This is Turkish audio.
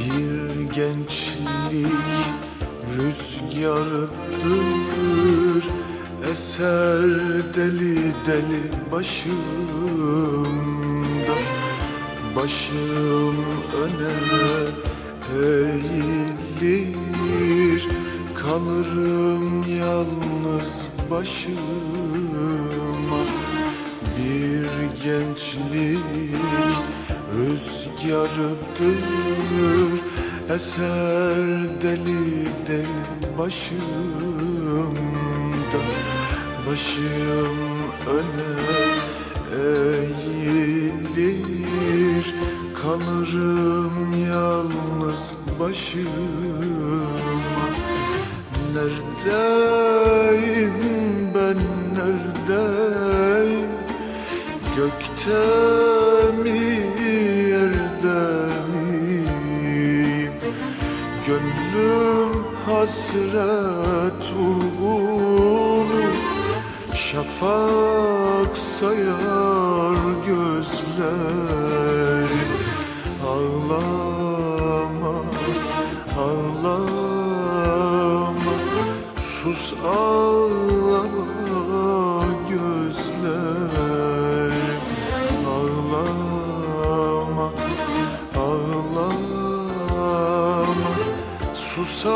Bir gençlik rüzgarıdır Eser deli deli başımda. Başım öne eğilir Kalırım yalnız başıma. Bir gençlik rüzgarıdır Eser deli deli başımda. Başım öne eğilir Kalırım yalnız başıma. Neredeyim ben neredeyim? Gökte Gönlüm hasret uğrunu Şafak sayar gözlerim Ağlama, ağlama Sus ağlama sus